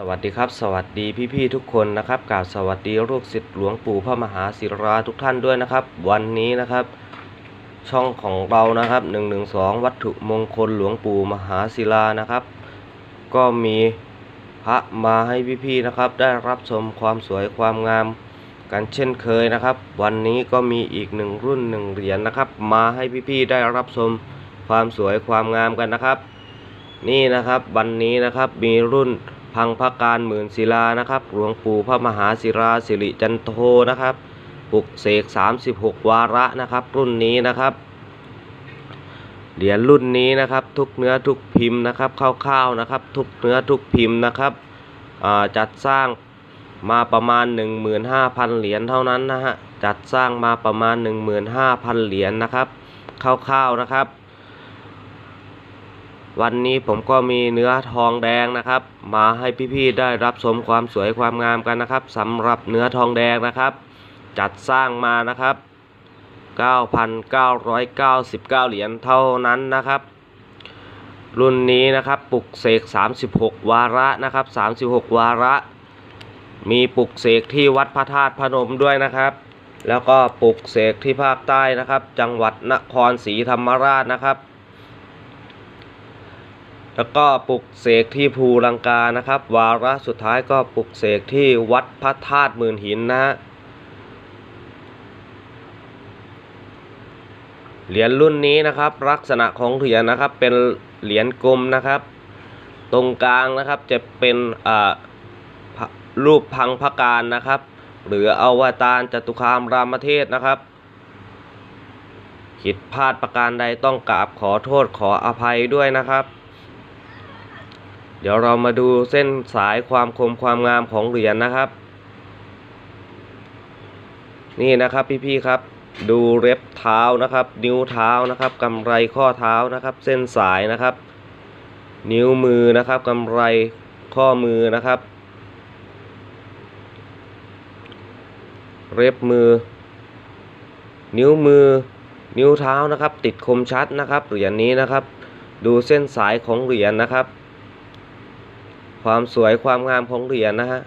สวัสดีครับสวัสดีพี่ๆทุกคนนะครับกราบสวัสดีลูกศิษย์หลวงปู่พระมหาศิราทุกท่านด้วยนะครับ วันนี้นะครับ ช่องของเรานะครับ 112 วัตถุมงคลหลวงปู่มหาศิลานะครับ ก็มีพระมาให้พี่ๆนะครับ ได้รับชมความสวยความงามกันเช่นเคยนะครับ วันนี้ก็มีอีกหนึ่งรุ่นหนึ่งเหรียญนะครับ มาให้พี่ๆได้รับชมความสวยความงามกันนะครับ นี่นะครับวันนี้นะครับมีรุ่น พังพระการหมื่นศิลานะครับ หลวงปู่พระมหาศิราสิริจันโทนะครับปลุกเสก 36 วาระนะครับ รุ่นนี้นะครับ เหรียญรุ่นนี้นะครับ ทุกเนื้อทุกพิมพ์นะครับคร่าวๆนะครับ ทุกเนื้อทุกพิมพ์นะครับจัดสร้างมาประมาณ 15,000 เหรียญเท่านั้นนะฮะจัดสร้างมาประมาณ 15,000 เหรียญนะครับคร่าวๆนะครับ วันนี้ผมก็มีเนื้อทองแดงนะครับ มาให้พี่ๆได้รับชมความสวยความงามกันนะครับสำหรับเนื้อทองแดงนะครับ จัดสร้างมานะครับ 9,999 เหรียญเท่านั้นนะครับ รุ่นนี้นะครับปลุกเสก 36 วาระนะครับ 36 วาระ มีปลุกเสกที่วัดพระธาตุพนมด้วยนะครับ แล้วก็ปลุกเสกที่ภาคใต้นะครับ จังหวัดนครศรีธรรมราชนะครับ แล้วก็ปลุกเสกที่ภูลังกานะครับ วาระสุดท้ายก็ปลุกเสกที่วัดพระธาตุหมื่นหินนะฮะเหรียญรุ่นนี้นะครับ ลักษณะของเหรียญนะครับเป็นเหรียญกลมนะครับ ตรงกลางนะครับจะเป็นอ่าระรูปพังพระการนะครับ หรืออวตารจตุคามรามเทศนะครับผิดพลาดประการใดต้องกราบขอโทษขออภัยด้วยนะครับ เดี๋ยวเรามาดูเส้นสายความคมความงามของเหรียญนะครับ นี่นะครับพี่ๆครับ ดูเล็บเท้านะครับ นิ้วเท้านะครับกำไรข้อเท้านะครับ เส้นสายนะครับ นิ้วมือนะครับกำไรข้อมือนะครับเล็บมือ นิ้วมือ นิ้วเท้านะครับ ติดคมชัดนะครับเหรียญนี้นะครับ ดูเส้นสายของเหรียญนะครับ ความสวยความงามของเหรียญนะฮะ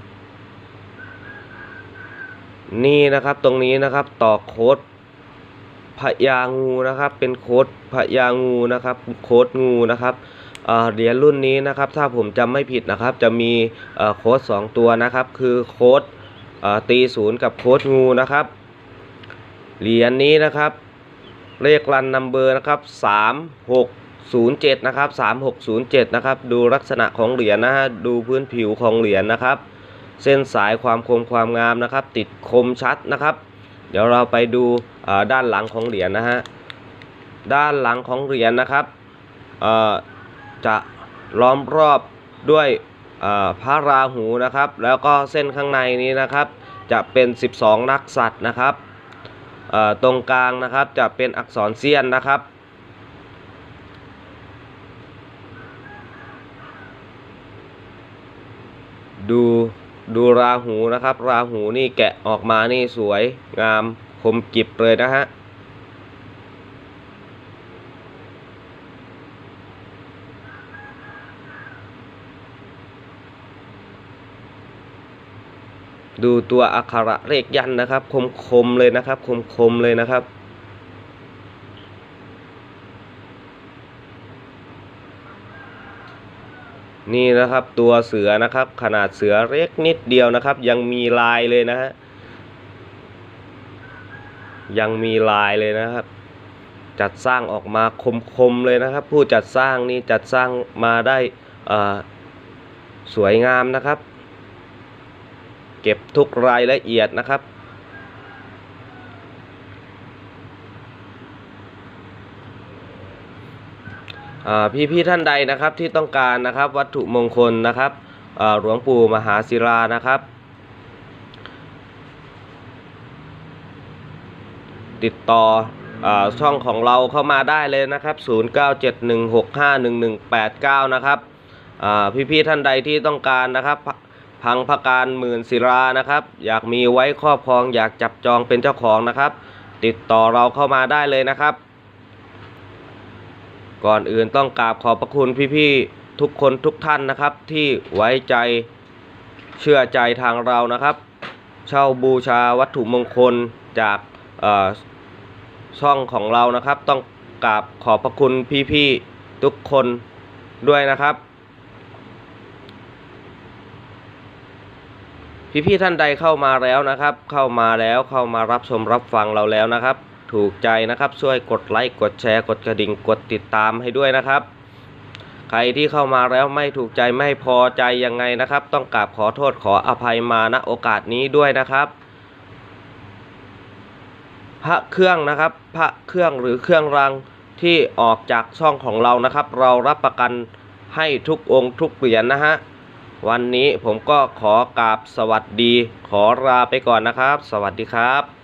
นี่นะครับตรงนี้นะครับต่อโค้ดพญางูนะครับ เป็นโค้ดพญางูนะครับ โค้ดงูนะครับเหรียญรุ่นนี้นะครับ ถ้าผมจำไม่ผิดนะครับ จะมีโค้ดสองตัวนะครับ คือโค้ดตีศูนย์กับโค้ดงูนะครับ เหรียญนี้นะครับ เลขรันนัมเบอร์นะครับสามหก 07นะครับ3607นะครับดูลักษณะของเหรียญนะฮะดูพื้นผิวของเหรียญนะครับ เส้นสายความคมความงามนะครับ ติดคมชัดนะครับ เดี๋ยวเราไปดูด้านหลังของเหรียญนะฮะด้านหลังของเหรียญนะครับจะล้อมรอบด้วยพระราหูนะครับ แล้วก็เส้นข้างในนี้นะครับ จะเป็น 12 นักสัตว์นะครับตรงกลางนะครับจะเป็นอักษรเซียนนะครับ ดูดูราหูนะครับ ราหูนี่แกะออกมานี่สวยงามคมกริบเลยนะฮะดูตัวอักขระเลขยันนะครับ คมคมเลยนะครับ คมคมเลยนะครับ นี่นะครับตัวเสือนะครับ ขนาดเสือเล็กนิดเดียวนะครับ ยังมีลายเลยนะฮะยังมีลายเลยนะครับ จัดสร้างออกมาคมๆเลยนะครับ ผู้จัดสร้างนี่จัดสร้างมาได้สวยงามนะครับ เก็บทุกรายละเอียดนะครับ อ่พี่ๆท่านใดนะครับที่ต้องการนะครับวัตถุมงคลนะครับหลวงปู่มหาศิลานะครับ ติดต่ออช่องของเราเข้ามาได้เลยนะครับ 0971651189 นะครับอ่พี่ๆท่านใดที่ต้องการนะครับ พังพการหมื่นศิลานะครับ อยากมีไว้ครอบครองอยากจับจองเป็นเจ้าของนะครับ ติดต่อเราเข้ามาได้เลยนะครับ ก่อนอื่นต้องกราบขอบพระคุณพี่ๆทุกคนทุกท่านนะครับ ที่ไว้ใจเชื่อใจทางเรานะครับ เช่าบูชาวัตถุมงคลจากช่องของเรานะครับ ต้องกราบขอบพระคุณพี่ๆทุกคนด้วยนะครับ พี่ๆท่านใดเข้ามาแล้วนะครับ เข้ามาแล้วเข้ามารับชมรับฟังเราแล้วนะครับ ถูกใจนะครับ ช่วยกดไลค์กดแชร์ กดกระดิ่งกดติดตามให้ด้วยนะครับ ใครที่เข้ามาแล้วไม่ถูกใจไม่พอใจยังไงนะครับ ต้องกราบขอโทษขออภัยมาณโอกาสนี้ด้วยนะครับ พระเครื่องนะครับ พระเครื่องหรือเครื่องรางที่ออกจากช่องของเรานะครับ เรารับประกันให้ทุกองค์ทุกเหรียญนะฮะวันนี้ผมก็ขอกราบสวัสดี ขอลาไปก่อนนะครับ สวัสดีครับ